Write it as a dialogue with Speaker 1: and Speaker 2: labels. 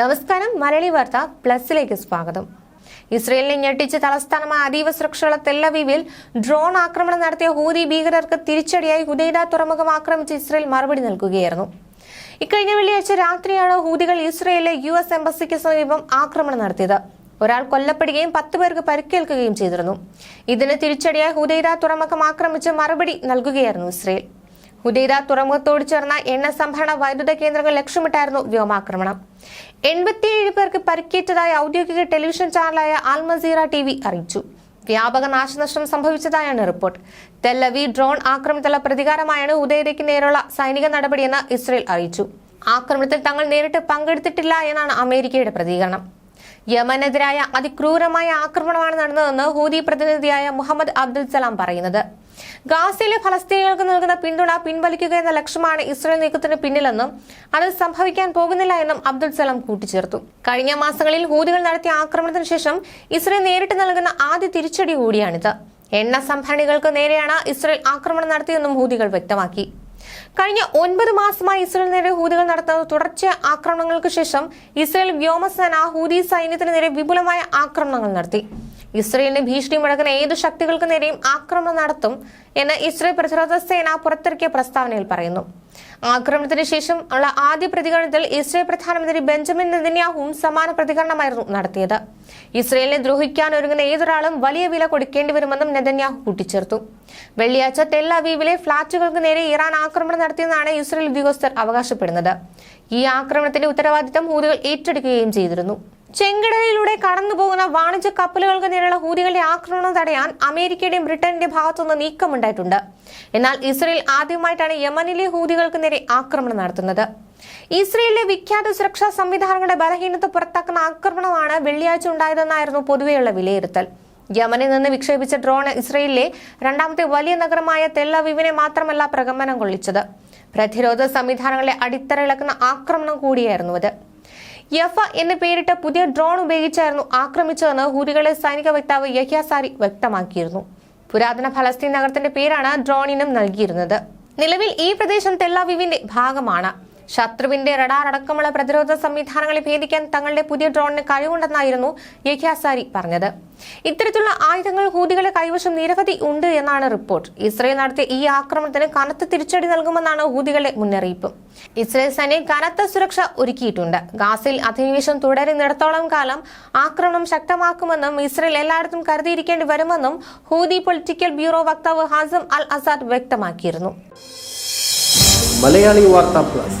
Speaker 1: നമസ്കാരം. മലയാളി വാർത്ത പ്ലസിലേക്ക് സ്വാഗതം. ഇസ്രയേലിനെ ഞെട്ടിച്ച് തലസ്ഥാനമായ അതീവ സുരക്ഷയുള്ള തെല്ലവീവിൽ ഡ്രോൺ ആക്രമണം നടത്തിയ ഹൂതി ഭീകരർക്ക് തിരിച്ചടിയായി ഹുദൈദ തുറമുഖം ആക്രമിച്ച് ഇസ്രയേൽ മറുപടി നൽകുകയായിരുന്നു. ഇക്കഴിഞ്ഞ വെള്ളിയാഴ്ച രാത്രിയാണ് ഹൂതികൾ ഇസ്രയേലിലെ യു എസ് എംബസിക്ക് സമീപം ആക്രമണം നടത്തിയത്. ഒരാൾ കൊല്ലപ്പെടുകയും പത്ത് പേർക്ക് പരിക്കേൽക്കുകയും ചെയ്തിരുന്നു. ഇതിന് തിരിച്ചടിയായി ഹുദൈദ തുറമുഖം ആക്രമിച്ച് മറുപടി നൽകുകയായിരുന്നു ഇസ്രയേൽ. ഹുദൈദ തുറമുഖത്തോട് ചേർന്ന എണ്ണ സംഭരണ വൈദ്യുത കേന്ദ്രങ്ങൾ ലക്ഷ്യമിട്ടായിരുന്നു വ്യോമാക്രമണം. എൺപത്തിയേഴ് പേർക്ക് പരിക്കേറ്റതായി ഔദ്യോഗിക ടെലിവിഷൻ ചാനലായ ആൽമസീറ ടി വി അറിയിച്ചു. വ്യാപക നാശനഷ്ടം സംഭവിച്ചതായാണ് റിപ്പോർട്ട്. തെല്ലവി ഡ്രോൺ ആക്രമണത്തിലുള്ള പ്രതികാരമായാണ് ഉദയതയ്ക്ക് നേരെയുള്ള സൈനിക നടപടിയെന്ന് ഇസ്രയേൽ അറിയിച്ചു. ആക്രമണത്തിൽ തങ്ങൾ നേരിട്ട് പങ്കെടുത്തിട്ടില്ല എന്നാണ് അമേരിക്കയുടെ പ്രതികരണം. യമനെതിരായ അതിക്രൂരമായ ആക്രമണമാണ് നടന്നതെന്ന് ഹൂതി പ്രതിനിധിയായ മുഹമ്മദ് അബ്ദുൽ സലാം പറയുന്നത്. ഗാസയിലെ ഫലസ്തീനികൾക്ക് നൽകുന്ന പിന്തുണ പിൻവലിക്കുക എന്ന ലക്ഷ്യമാണ് ഇസ്രായേൽ നീക്കത്തിന് പിന്നിലെന്നും അത് സംഭവിക്കാൻ പോകുന്നില്ല എന്നും അബ്ദുൽ സലാം കൂട്ടിച്ചേർത്തു. കഴിഞ്ഞ മാസങ്ങളിൽ ഹൂതികൾ നടത്തിയ ആക്രമണത്തിന് ശേഷം ഇസ്രായേൽ നേരിട്ട് നൽകുന്ന ആദ്യ തിരിച്ചടി കൂടിയാണിത്. എണ്ണ സംഭരണികൾക്ക് നേരെയാണ് ഇസ്രായേൽ ആക്രമണം നടത്തിയതെന്നും ഹൂതികൾ വ്യക്തമാക്കി. കഴിഞ്ഞ ഒൻപത് മാസമായി ഇസ്രയേൽ നേരെ ഹൂതികൾ നടത്തുന്ന തുടർച്ച ആക്രമണങ്ങൾക്ക് ശേഷം ഇസ്രയേൽ വ്യോമസേന ഹൂതി സൈന്യത്തിന് നേരെ വിപുലമായ ആക്രമണങ്ങൾ നടത്തി. ഇസ്രയേലിന് ഭീഷണി മുഴക്കുന്ന ഏതു ശക്തികൾക്ക് നേരെയും ആക്രമണം നടത്തും എന്ന് ഇസ്രയേൽ പ്രതിരോധ സേന പുറത്തിറക്കിയ പ്രസ്താവനയിൽ പറയുന്നു. ആക്രമണത്തിന് ശേഷം ഉള്ള ആദ്യ പ്രതികരണത്തിൽ ഇസ്രയേൽ പ്രധാനമന്ത്രി ബെഞ്ചമിൻ നെതന്യാഹുവും സമാന പ്രതികരണമായിരുന്നു നടത്തിയത്. ഇസ്രയേലിനെ ദ്രോഹിക്കാൻ ഒരുങ്ങുന്ന ഏതൊരാളും വലിയ വില കൊടുക്കേണ്ടി വരുമെന്നും നെതന്യാഹു കൂട്ടിച്ചേർത്തു. വെള്ളിയാഴ്ച ടെൽ അവീവിലെ ഫ്ളാറ്റുകൾക്ക് നേരെ ഇറാൻ ആക്രമണം നടത്തിയെന്നാണ് ഇസ്രയേൽ ഉദ്യോഗസ്ഥർ അവകാശപ്പെടുന്നത്. ഈ ആക്രമണത്തിന്റെ ഉത്തരവാദിത്തം ഹൂതികൾ ഏറ്റെടുക്കുകയും ചെയ്തിരുന്നു. ചെങ്കടലിലൂടെ കടന്നു പോകുന്ന വാണിജ്യ കപ്പലുകൾക്ക് നേരെയുള്ള ഹൂതികളുടെ ആക്രമണം തടയാൻ അമേരിക്കയുടെയും ബ്രിട്ടന്റെയും ഭാഗത്തുനിന്ന് നീക്കമുണ്ടായിട്ടുണ്ട്. എന്നാൽ ഇസ്രയേൽ ആദ്യമായിട്ടാണ് യമനിലെ ഹൂതികൾക്ക് നേരെ ആക്രമണം നടത്തുന്നത്. ഇസ്രയേലിലെ വിഖ്യാത സുരക്ഷാ സംവിധാനങ്ങളുടെ ബലഹീനത പുറത്താക്കുന്ന ആക്രമണമാണ് വെള്ളിയാഴ്ച ഉണ്ടായതെന്നായിരുന്നു പൊതുവെയുള്ള വിലയിരുത്തൽ. യമനിൽ നിന്ന് വിക്ഷേപിച്ച ഡ്രോൺ ഇസ്രയേലിലെ രണ്ടാമത്തെ വലിയ നഗരമായ തെല്ലവിവിനെ മാത്രമല്ല പ്രകമ്പനം കൊള്ളിച്ചത്. പ്രതിരോധ സംവിധാനങ്ങളെ അടിത്തറയിളക്കുന്ന ആക്രമണം കൂടിയായിരുന്നു അത്. യഫ എന്ന് പേരിട്ട പുതിയ ഡ്രോൺ ഉപയോഗിച്ചായിരുന്നു ആക്രമിച്ചതെന്ന് ഹൂരികളെ സൈനിക വക്താവ് യഹ്യ സാരി വ്യക്തമാക്കിയിരുന്നു. പുരാതന ഫലസ്തീൻ നഗരത്തിന്റെ പേരാണ് ഡ്രോണിനും നൽകിയിരുന്നത്. നിലവിൽ ഈ പ്രദേശം തെല്ലാവിവിന്റെ ഭാഗമാണ്. ശത്രുവിന്റെ റഡാർ അടക്കമുള്ള പ്രതിരോധ സംവിധാനങ്ങളെ ഭേദിക്കാൻ തങ്ങളുടെ പുതിയ ഡ്രോണിന് കഴിവുണ്ടെന്നായിരുന്നു യഹ്യാസാരി പറഞ്ഞത്. ഇത്തരത്തിലുള്ള ആയുധങ്ങൾ ഹൂതികളെ കൈവശം നിരവധി ഉണ്ട് എന്നാണ് റിപ്പോർട്ട്. ഇസ്രയേൽ നടത്തിയ ഈ ആക്രമണത്തിന് കനത്ത തിരിച്ചടി നൽകുമെന്നാണ് ഹൂതികളുടെ മുന്നറിയിപ്പ്. ഇസ്രയേൽ സൈന്യം കനത്ത സുരക്ഷ ഒരുക്കിയിട്ടുണ്ട്. ഗാസിൽ അധിനിവേശം തുടരുന്നിടത്തോളം കാലം ആക്രമണം ശക്തമാക്കുമെന്നും ഇസ്രയേൽ എല്ലായിടത്തും കരുതിയിരിക്കേണ്ടി വരുമെന്നും ഹൂതി പൊളിറ്റിക്കൽ ബ്യൂറോ വക്താവ് ഹാസം അൽ അസാദ് വ്യക്തമാക്കിയിരുന്നു.
Speaker 2: മലയാളി വാർത്താ plus.